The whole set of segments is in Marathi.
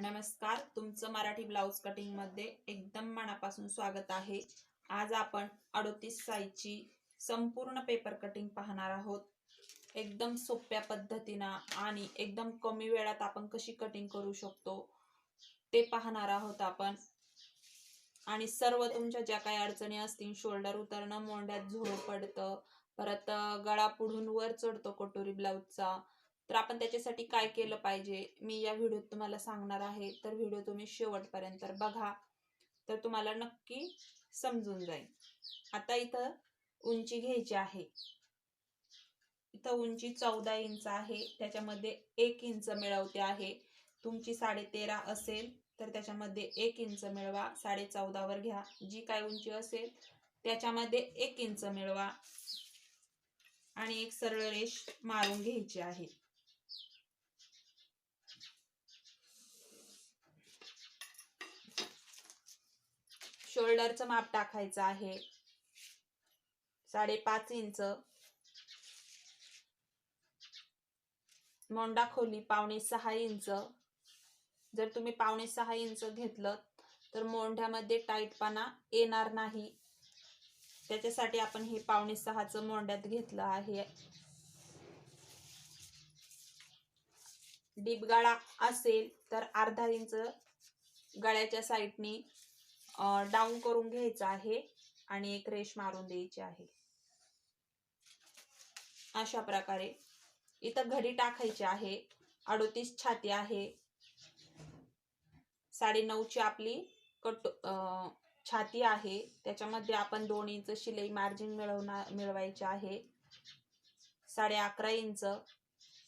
नमस्कार तुमचं मराठी ब्लाऊज कटिंगमध्ये एकदम मनापासून स्वागत आहे. आज आपण अडोतीस साईजची संपूर्ण पेपर कटिंग पाहणार आहोत. एकदम सोप्या पद्धतीनं आणि एकदम कमी वेळात आपण कशी कटिंग करू शकतो ते पाहणार आहोत आपण. आणि सर्व तुमच्या ज्या काही अडचणी असतील शोल्डर उतरणं मोंड्यात झोळ पडतं परत गळा पुढून वर चढतो कटोरी ब्लाऊजचा तर आपण त्याच्यासाठी काय केलं पाहिजे? मी या व्हिडिओत तुम्हाला सांगणार आहे. तर व्हिडिओ तुम्ही शेवटपर्यंत बघा. तर तुम्हाला नक्की समजून जाईल. आता इथं उंची घ्यायची आहे. इथं उंची चौदा इंच आहे. त्याच्यामध्ये एक इंच मिळवते आहे. तुमची साडे तेरा असेल तर त्याच्यामध्ये एक इंच मिळवा. साडे चौदावर घ्या. जी काय उंची असेल त्याच्यामध्ये एक इंच मिळवा. आणि एक सरळ रेष मारून घ्यायची आहे. शोल्डरचं माप टाकायचं आहे. साडेपाच इंच. मोंडा खोली पावणे सहा इंच. जर तुम्ही पावणे सहा इंच घेतलं तर मोंढ्यामध्ये टाईटपणा येणार नाही. त्याच्यासाठी आपण हे पावणे सहाचं मोंड्यात घेतलं आहे. डीप गळा असेल तर अर्धा इंच गळ्याच्या साईडनी डाऊन करून घ्यायचं आहे आणि एक रेश मारून द्यायची आहे. अशा प्रकारे इथं घडी टाकायची आहे. अडोतीस छाती आहे. साडे नऊची आपली कट छाती आहे. त्याच्यामध्ये आपण दोन इंच शिलाई मार्जिन मिळवणार मिळवायची आहे. साडे अकरा इंच.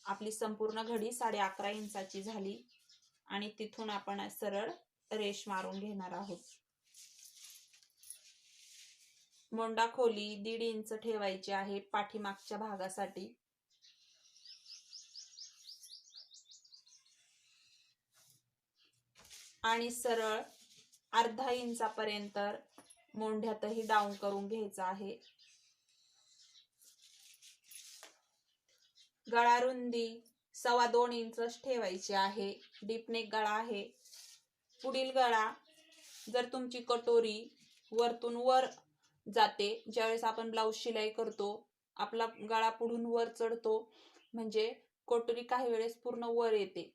आपली संपूर्ण घडी साडे अकरा इंचाची झाली आणि तिथून आपण सरळ रेश मारून घेणार आहोत. मोंडा खोली दीड इंच ठेवायची आहे पाठीमागच्या भागासाठी. आणि सरळ अर्धा इंचापर्यंत मोंढ्यातही डाऊन करून घ्यायचं आहे. गळा रुंदी सव्वा दोन इंचच ठेवायची आहे. डीपनेक गळा आहे. पुढील गळा जर तुमची कटोरी वरतून वर जाते. ज्यावेळेस आपण ब्लाऊज शिलाई करतो आपला गळा पुढून वर चढतो म्हणजे कटोरी काही वेळेस पूर्ण वर येते.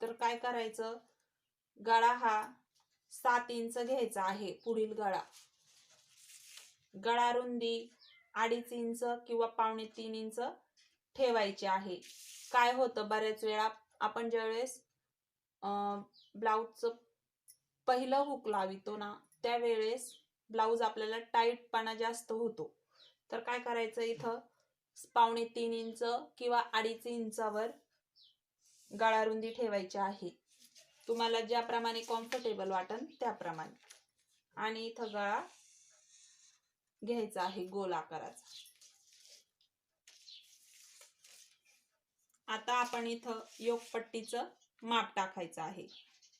तर काय करायचं? गळा हा सात इंच घ्यायचा आहे पुढील गळा. गळा रुंदी अडीच इंच किंवा पावणे तीन इंच ठेवायची आहे. काय होतं? बऱ्याच वेळा आपण ज्यावेळेस ब्लाऊजचं पहिलं हुक लावितो ना त्यावेळेस ब्लाऊज आपल्याला टाईटपणा जास्त होतो. तर काय करायचं इथं? पावणे तीन इंच किंवा अडीच इंचावर गळा रुंदी ठेवायची आहे. तुम्हाला ज्याप्रमाणे कम्फर्टेबल वाटेल त्याप्रमाणे. आणि इथं गळा घ्यायचा आहे गोल आकाराचा आता आपण इथं योगपट्टीचं माप टाकायचं आहे.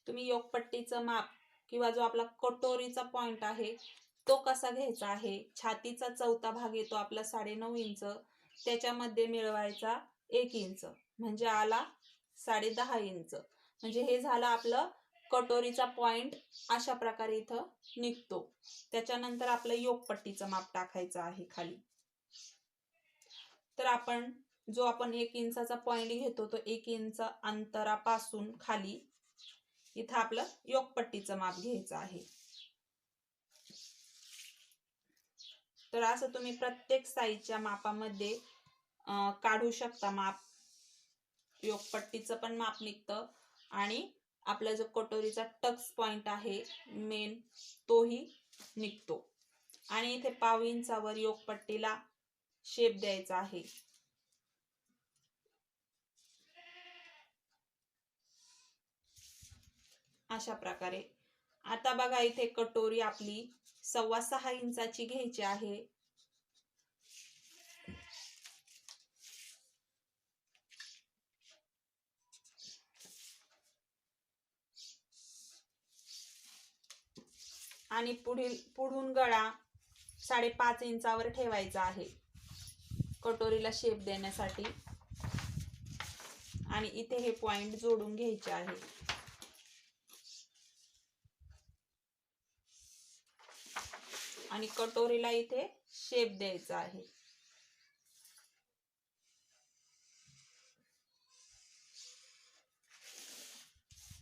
तुम्ही योगपट्टीचं माप किंवा जो आपला कटोरीचा पॉइंट आहे तो कसा घ्यायचा आहे? छातीचा चौथा भाग येतो आपला साडे नऊ इंच त्याच्यामध्ये मिळवायचा एक इंच म्हणजे आला साडे दहा इंच. म्हणजे हे झालं आपलं कटोरीचा पॉइंट अशा प्रकारे इथं निघतो. त्याच्यानंतर आपलं योगपट्टीचं माप टाकायचं आहे खाली. तर आपण जो आपण एक इंचाचा पॉइंट घेतो तो एक इंच अंतरापासून खाली इथं आपलं योगपट्टीचं माप घ्यायचं आहे. तर असं तुम्ही प्रत्येक साईजच्या मापामध्ये काढू शकता माप. योगपट्टीचं पण माप निघतं आणि आपला जो कटोरीचा टक्स पॉइंट आहे मेन तोही निघतो. आणि इथे पाव इंचावर योगपट्टीला शेप द्यायचा आहे. अशा प्रकारे. आता बघा इथे कटोरी आपली सव्वा सहा इंचाची घ्यायची आहे. आणि पुढील पुढून गळा साडेपाच इंचावर ठेवायचा आहे. कटोरीला शेप देण्यासाठी. आणि इथे हे पॉइंट जोडून घ्यायचे आहे. आणि कटोरीला इथे शेप द्यायचा आहे.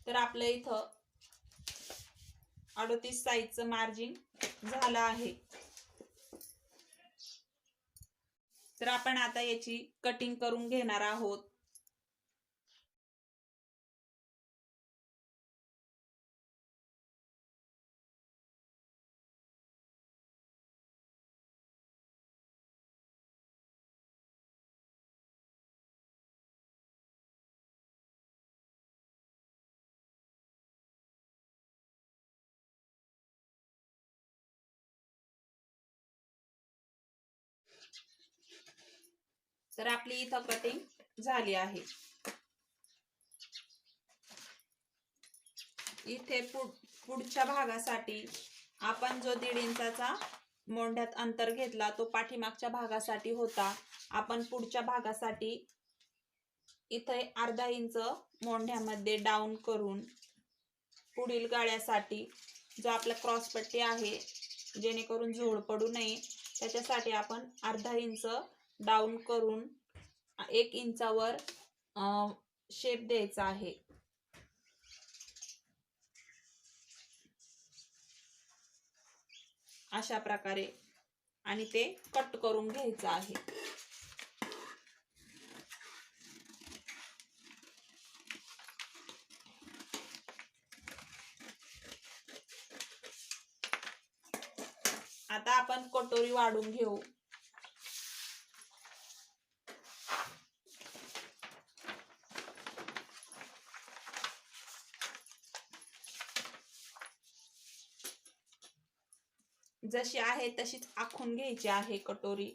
तर आपलं इथं अडतीस साईजचं मार्जिन झालं आहे. तर आपण आता याची कटिंग करून घेणार आहोत. तर आपली इथं कटिंग झाली आहे. इथे पुढच्या भागासाठी आपण जो दीड इंचाचा मोंढ्यात अंतर घेतला तो पाठीमागच्या भागासाठी होता. आपण पुढच्या भागासाठी इथे अर्धा इंच मोंढ्यामध्ये डाऊन करून पुढील गाळ्यासाठी जो आपला क्रॉसपट्टी आहे जेणेकरून झोड पडू नये त्याच्यासाठी आपण अर्धा इंच डाऊन करून एक इंचावर शेप द्यायचा आहे. अशा प्रकारे आणि ते कट करून घ्यायचं आहे. आता आपण कटोरी वाढून घेऊ. जशी आहे तशीच आखून घ्यायची आहे कटोरी.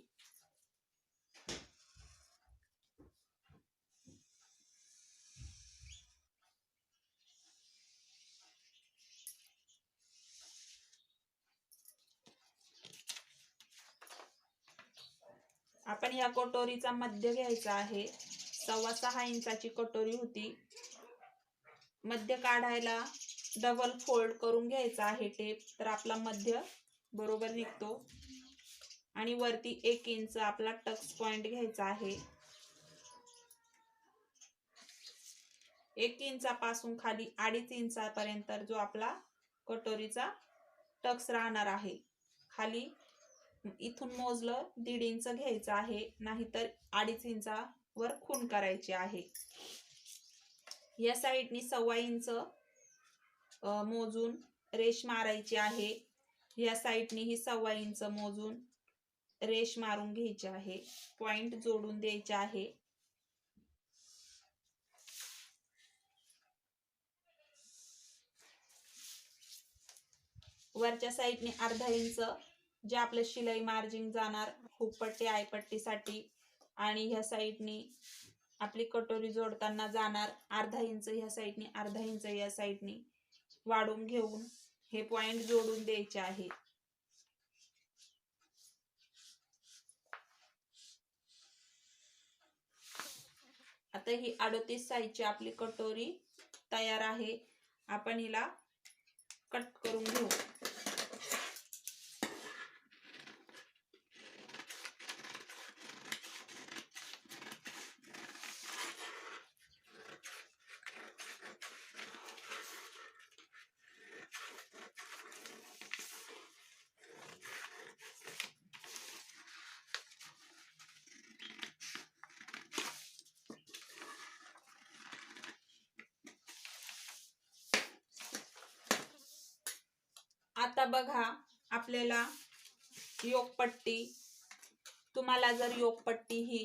आपण या कटोरीचा मध्य घ्यायचा आहे. सव्वा सहा इंचाची कटोरी होती. मध्य काढायला डबल फोल्ड करून घ्यायचा आहे टेप तर आपला मध्य बरोबर निघतो. आणि वरती एक इंच आपला टक्स पॉइंट घ्यायचा आहे. एक इंचापासून खाली अडीच इंचापर्यंत जो आपला कटोरीचा टक्स राहणार आहे. खाली इथून मोजलं दीड इंच घ्यायचं आहे नाहीतर अडीच इंचावर खून करायची आहे. या साईडनी सव्वा इंच मोजून रेश मारायची आहे. या साईडने ही सव्वा इंच मोजून रेश मारून घ्यायची आहे. पॉइंट जोडून द्यायचे आहे. वरच्या साईडने अर्धा इंच जे आपलं शिलाई मार्जिन जाणार हुपट्टी आयपट्टीसाठी आणि ह्या साईडने आपली कटोरी जोडताना जाणार अर्धा इंच ह्या साईडने अर्धा इंच या साईडने वाढून घेऊन हे पॉइंट जोडून द्यायचे आहे. आता ही अडतीस साईजची आपली कटोरी तयार आहे. आपण हिला कट करून घेऊ. आता बघा आपल्याला योगपट्टी तुम्हाला जर योगपट्टी ही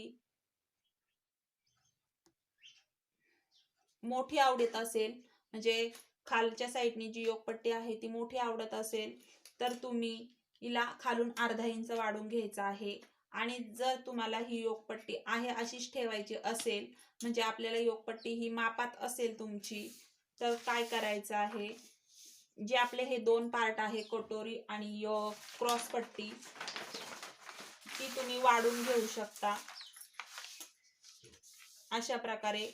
मोठी आवडत असेल म्हणजे खालच्या साईडनी जी योगपट्टी आहे ती मोठी आवडत असेल तर तुम्ही हिला खालून अर्धा इंच वाढून घ्यायचा आहे. आणि जर तुम्हाला ही योगपट्टी आहे अशीच ठेवायची असेल म्हणजे आपल्याला योगपट्टी ही मापात असेल तुमची तर काय करायचं आहे? जे आपले हे दोन पार्ट आहे कटोरी आणि क्रॉस पट्टी ती तुम्ही वाढून घेऊ शकता. अशा प्रकारे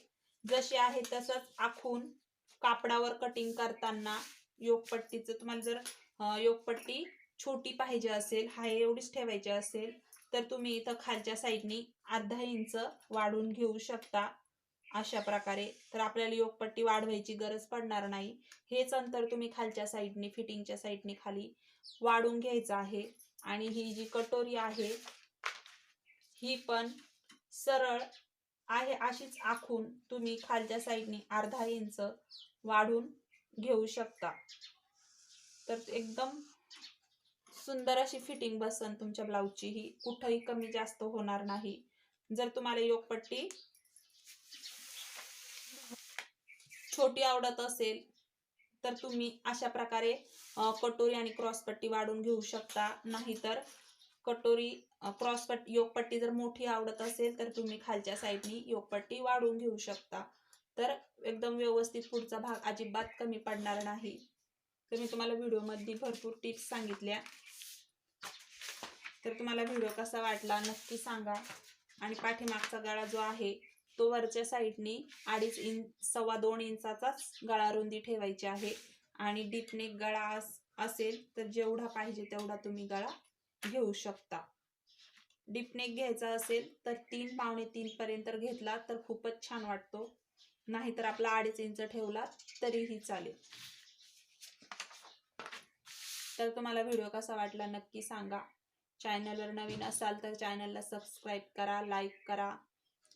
जशी आहे तसंच आखून कापडावर कटिंग करताना योगपट्टीचं तुम्हाला जर योगपट्टी छोटी पाहिजे असेल हाय एवढीच ठेवायची असेल तर तुम्ही इथं खालच्या साईडनी अर्धा इंच वाढून घेऊ शकता. अशा प्रकारे. तर आपल्याला योगपट्टी वाढवायची गरज पडणार नाही. हेच अंतर तुम्ही खालच्या साईडनी फिटिंगच्या साईडनी खाली वाढून घ्यायचं आहे. आणि ही जी कटोरी आहे ही पण सरळ आहे अशीच आखून तुम्ही खालच्या साईडने अर्धा इंच वाढून घेऊ शकता. तर एकदम सुंदर अशी फिटिंग बसन तुमच्या ब्लाऊजची ही कुठंही कमी जास्त होणार नाही. जर तुम्हाला योगपट्टी छोटी आवडत असेल तर तुम्ही अशा प्रकारे कटोरी आणि क्रॉसपट्टी वाढून घेऊ शकता. नाहीतर कटोरी क्रॉसपट्टी योगपट्टी जर मोठी आवडत असेल तर तुम्ही खालच्या साईडनी योगपट्टी वाढवून घेऊ शकता. तर एकदम व्यवस्थित पुढचा भाग अजिबात कमी पडणार नाही. तर मी तुम्हाला व्हिडिओमध्ये भरपूर टिप्स सांगितल्या. तर तुम्हाला व्हिडिओ कसा वाटला नक्की सांगा. आणि पाठीमागचा गळा जो आहे तो वरच्या साईडनी अडीच इंच सव्वा दोन इंचाचाच गळा रुंदी ठेवायची आहे. आणि डीपनेक गळा असेल तर जेवढा पाहिजे तेवढा तुम्ही गळा घेऊ शकता. डीपनेक घ्यायचा असेल तर तीन पावणे तीन पर्यंत घेतला तर खूपच छान वाटतो. नाहीतर आपला अडीच इंच ठेवला तरीही चालेल. तर तुम्हाला व्हिडिओ कसा वाटला नक्की सांगा. चॅनलवर नवीन असाल तर चॅनलला सबस्क्राईब करा लाईक करा.